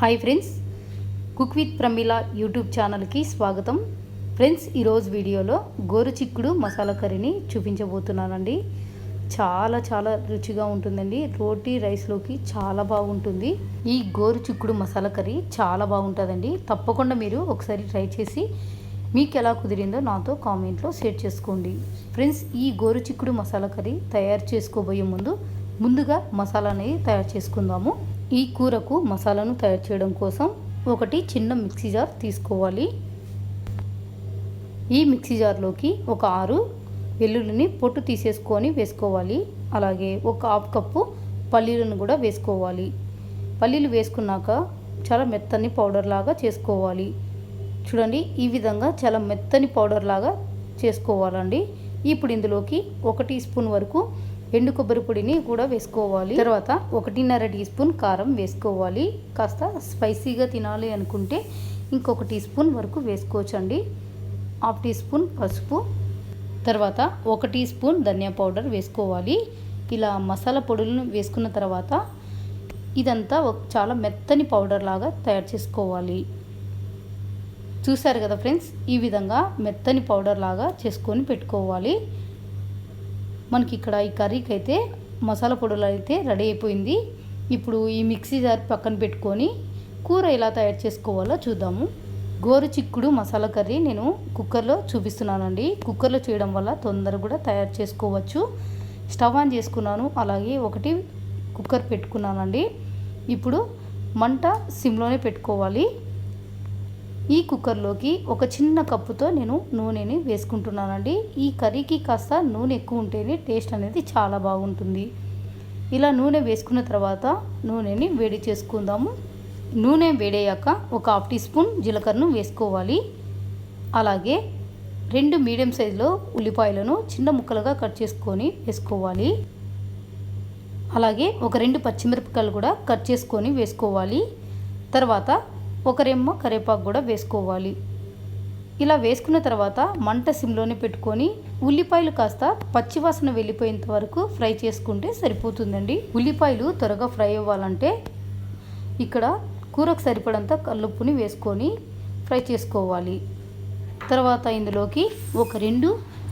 Hi friends cook with Pramila YouTube ఛానల్కి స్వాగతం. Friends ఈరోజు వీడియోలో గోరు చిక్కుడు మసాలా కర్రీని చూపించబోతున్నానండి. చాలా చాలా రుచిగా ఉంటుందండి. రోటీ రైస్లోకి చాలా బాగుంటుంది. ఈ గోరు చిక్కుడు మసాలా కర్రీ చాలా బాగుంటుందండి. తప్పకుండా మీరు ఒకసారి ట్రై చేసి మీకు ఎలా కుదిరిందో నాతో కామెంట్లో షేర్ చేసుకోండి. ఫ్రెండ్స్ ఈ గోరు చిక్కుడు మసాలా కర్రీ తయారు చేసుకోబోయే ముందు ముందుగా మసాలా అనేది తయారు చేసుకుందాము. ఈ కూరకు మసాలాను తయారు చేయడం కోసం ఒకటి చిన్న మిక్సీ జార్ తీసుకోవాలి. ఈ మిక్సీ జార్లోకి ఒక ఆరు వెల్లుల్లిని పొట్టు తీసేసుకొని వేసుకోవాలి. అలాగే ఒక హాఫ్ కప్పు పల్లీలను కూడా వేసుకోవాలి. పల్లీలు వేసుకున్నాక చాలా మెత్తని పౌడర్ లాగా చేసుకోవాలి. చూడండి ఈ విధంగా చాలా మెత్తని పౌడర్ లాగా చేసుకోవాలండి. ఇప్పుడు ఇందులోకి ఒక టీ స్పూన్ వరకు ఎండు కొబ్బరి పొడిని కూడా వేసుకోవాలి. తర్వాత ఒకటిన్నర టీ స్పూన్ కారం వేసుకోవాలి. కాస్త స్పైసీగా తినాలి అనుకుంటే ఇంకొక టీ స్పూన్ వరకు వేసుకోవచ్చండి. హాఫ్ టీ స్పూన్ పసుపు. తర్వాత ఒక టీ స్పూన్ ధనియా పౌడర్ వేసుకోవాలి. ఇలా మసాలా పొడులను వేసుకున్న తర్వాత ఇదంతా ఒక చాలా మెత్తని పౌడర్ లాగా తయారు చేసుకోవాలి. చూసారు కదా ఫ్రెండ్స్? ఈ విధంగా మెత్తని పౌడర్ లాగా చేసుకొని పెట్టుకోవాలి. మనకి ఇక్కడ ఈ కర్రీకి అయితే మసాలా పొడులు అయితే రెడీ అయిపోయింది. ఇప్పుడు ఈ మిక్సీ జార్ పక్కన పెట్టుకొని కూర ఎలా తయారు చేసుకోవాలో చూద్దాము. గోరు చిక్కుడు మసాలా కర్రీ నేను కుక్కర్లో చూపిస్తున్నానండి. కుక్కర్లో చేయడం వల్ల తొందరగా కూడా తయారు చేసుకోవచ్చు. స్టవ్ ఆన్ చేసుకున్నాను. అలాగే ఒకటి కుక్కర్ పెట్టుకున్నానండి. ఇప్పుడు మంట సిమ్లోనే పెట్టుకోవాలి. ఈ కుక్కర్లోకి ఒక చిన్న కప్పుతో నేను నూనెని వేసుకుంటున్నానండి. ఈ కర్రీకి కాస్త నూనె ఎక్కువ ఉంటేనే టేస్ట్ అనేది చాలా బాగుంటుంది. ఇలా నూనె వేసుకున్న తర్వాత నూనెని వేడి చేసుకుందాము. నూనె వేడయ్యాక ఒక హాఫ్ టీ స్పూన్ జీలకర్రను వేసుకోవాలి. అలాగే రెండు మీడియం సైజులో ఉల్లిపాయలను చిన్న ముక్కలుగా కట్ చేసుకొని వేసుకోవాలి. అలాగే ఒక రెండు పచ్చిమిరపకాయలు కూడా కట్ చేసుకొని వేసుకోవాలి. తర్వాత ఒక రెమ్మ కరివేపాకు కూడా వేసుకోవాలి. ఇలా వేసుకున్న తర్వాత మంట సిమ్లోనే పెట్టుకొని ఉల్లిపాయలు కాస్త పచ్చివాసన వెళ్ళిపోయేంత వరకు ఫ్రై చేసుకుంటే సరిపోతుందండి. ఉల్లిపాయలు త్వరగా ఫ్రై అవ్వాలంటే ఇక్కడ కూరకు సరిపడంత కల్లుప్పుని వేసుకొని ఫ్రై చేసుకోవాలి. తర్వాత ఇందులోకి ఒక రెండు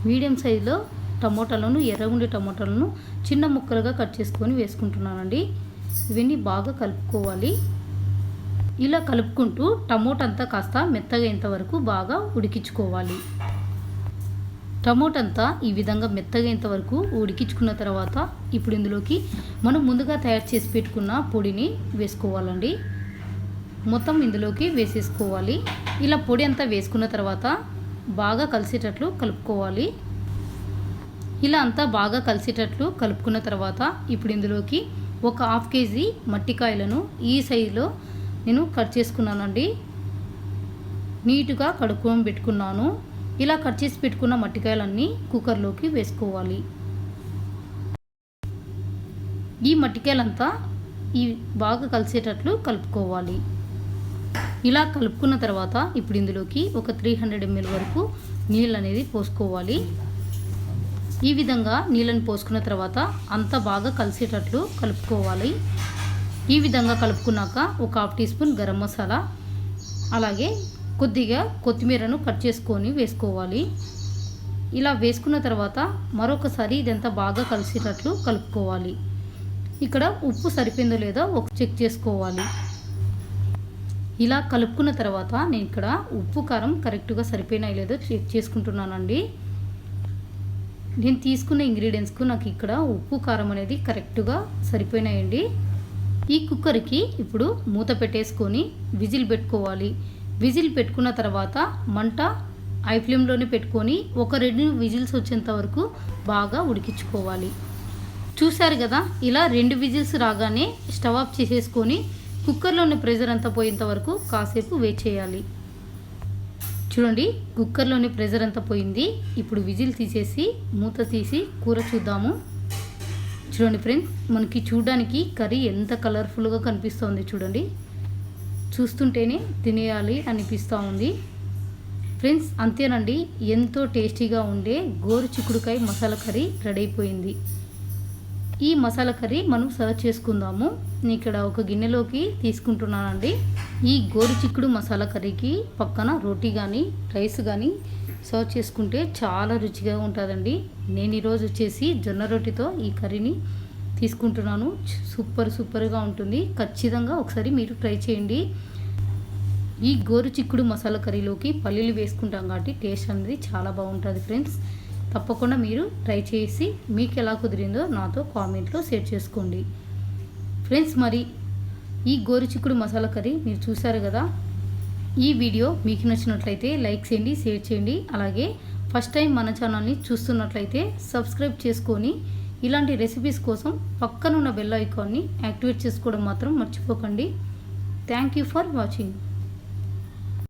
మీడియం సైజులో టమోటాలను ఎర్రగుండి టమోటాలను చిన్న ముక్కలుగా కట్ చేసుకొని వేసుకుంటున్నానండి. ఇవన్నీ బాగా కలుపుకోవాలి. ఇలా కలుపుకుంటూ టమోటా అంతా కాస్త మెత్తగైనంత వరకు బాగా ఉడికించుకోవాలి. టమోటా అంతా ఈ విధంగా మెత్తగైనంత వరకు ఉడికించుకున్న తర్వాత ఇప్పుడు ఇందులోకి మనం ముందుగా తయారు చేసి పెట్టుకున్న పొడిని వేసుకోవాలండి. మొత్తం ఇందులోకి వేసేసుకోవాలి. ఇలా పొడి అంతా వేసుకున్న తర్వాత బాగా కలిసేటట్లు కలుపుకోవాలి. ఇలా అంతా బాగా కలిసేటట్లు కలుపుకున్న తర్వాత ఇప్పుడు ఇందులోకి ఒక హాఫ్ కేజీ మట్టికాయలను ఈ సైజులో నేను కట్ చేసుకున్నానండి. నీట్గా కడుక్కొని పెట్టుకున్నాను. ఇలా కట్ చేసి పెట్టుకున్న మట్టికాయలన్నీ కుక్కర్లోకి వేసుకోవాలి. ఈ మట్టికాయలంతా ఈ బాగా కలిసేటట్లు కలుపుకోవాలి. ఇలా కలుపుకున్న తర్వాత ఇప్పుడు ఇందులోకి ఒక త్రీ హండ్రెడ్ ఎంఎల్ వరకు నీళ్ళు అనేది పోసుకోవాలి. ఈ విధంగా నీళ్ళని పోసుకున్న తర్వాత అంతా బాగా కలిసేటట్లు కలుపుకోవాలి. ఈ విధంగా కలుపుకున్నాక ఒక half teaspoon garam masala అలాగే కొద్దిగా కొత్తిమీరను కట్ చేసుకొని వేసుకోవాలి. ఇలా వేసుకున్న తర్వాత మరొకసారి ఇదంతా బాగా కలిసేటట్లు కలుపుకోవాలి. ఇక్కడ ఉప్పు సరిపోయిందో లేదో ఒక చెక్ చేసుకోవాలి. ఇలా కలుపుకున్న తర్వాత నేను ఇక్కడ ఉప్పు కారం కరెక్ట్గా సరిపోయినాయి లేదో చెక్ చేసుకుంటున్నానండి. నేను తీసుకున్న ఇంగ్రీడియంట్స్కు నాకు ఇక్కడ ఉప్పు కారం అనేది కరెక్ట్గా సరిపోయినాయండి. ఈ కుక్కర్కి ఇప్పుడు మూత పెట్టేసుకొని విజిల్ పెట్టుకోవాలి. విజిల్ పెట్టుకున్న తర్వాత మంట ఐ ఫ్లేమ్లోనే పెట్టుకొని ఒక రెండు విజిల్స్ వచ్చేంత వరకు బాగా ఉడికించుకోవాలి. చూశారు కదా ఇలా రెండు విజిల్స్ రాగానే స్టవ్ ఆఫ్ చేసేసుకొని కుక్కర్లోని ప్రెజర్ అంతా పోయేంత వరకు కాసేపు వెయిట్ చేయాలి. చూడండి కుక్కర్లోని ప్రెజర్ అంతా పోయింది. ఇప్పుడు విజిల్ తీసేసి మూత తీసి కూర చూద్దాము. చూడండి ఫ్రెండ్స్ మనకి చూడడానికి కర్రీ ఎంత కలర్ఫుల్గా కనిపిస్తుంది చూడండి. చూస్తుంటేనే తినేయాలి అనిపిస్తూ ఉంది. ఫ్రెండ్స్ అంతేనండి ఎంతో టేస్టీగా ఉండే గోరు చిక్కుడుకాయ మసాలా కర్రీ రెడీ అయిపోయింది. ఈ మసాలా కర్రీ మనం సర్వ్ చేసుకుందాము. నేను ఇక్కడ ఒక గిన్నెలోకి తీసుకుంటున్నానండి. ఈ గోరు చిక్కుడు మసాలా కర్రీకి పక్కన రోటీ కానీ రైస్ కానీ సర్వ్ చేసుకుంటే చాలా రుచిగా ఉంటుందండి. నేను ఈరోజు వచ్చేసి జొన్న రొట్టెతో ఈ కర్రీని తీసుకుంటున్నాను. సూపర్ సూపర్గా ఉంటుంది. ఖచ్చితంగా ఒకసారి మీరు ట్రై చేయండి. ఈ గోరు చిక్కుడు మసాలా కర్రీలోకి పల్లీలు వేసుకుంటాం కాబట్టి టేస్ట్ అనేది చాలా బాగుంటుంది ఫ్రెండ్స్. తప్పకుండా మీరు ట్రై చేసి మీకు ఎలా కుదిరిందో నాతో కామెంట్లో షేర్ చేసుకోండి. ఫ్రెండ్స్ మరి ఈ గోరు చిక్కుడు మసాలా కర్రీ మీరు చూసారు కదా? ఈ వీడియో మీకు నచ్చినట్లయితే లైక్ చేయండి షేర్ చేయండి. అలాగే ఫస్ట్ టైం మన ఛానల్ని చూస్తున్నట్లయితే సబ్స్క్రైబ్ చేసుకొని ఇలాంటి రెసిపీస్ కోసం పక్కనున్న బెల్ ఐకాన్ని యాక్టివేట్ చేసుకోవడం మాత్రం మర్చిపోకండి. Thank you for watching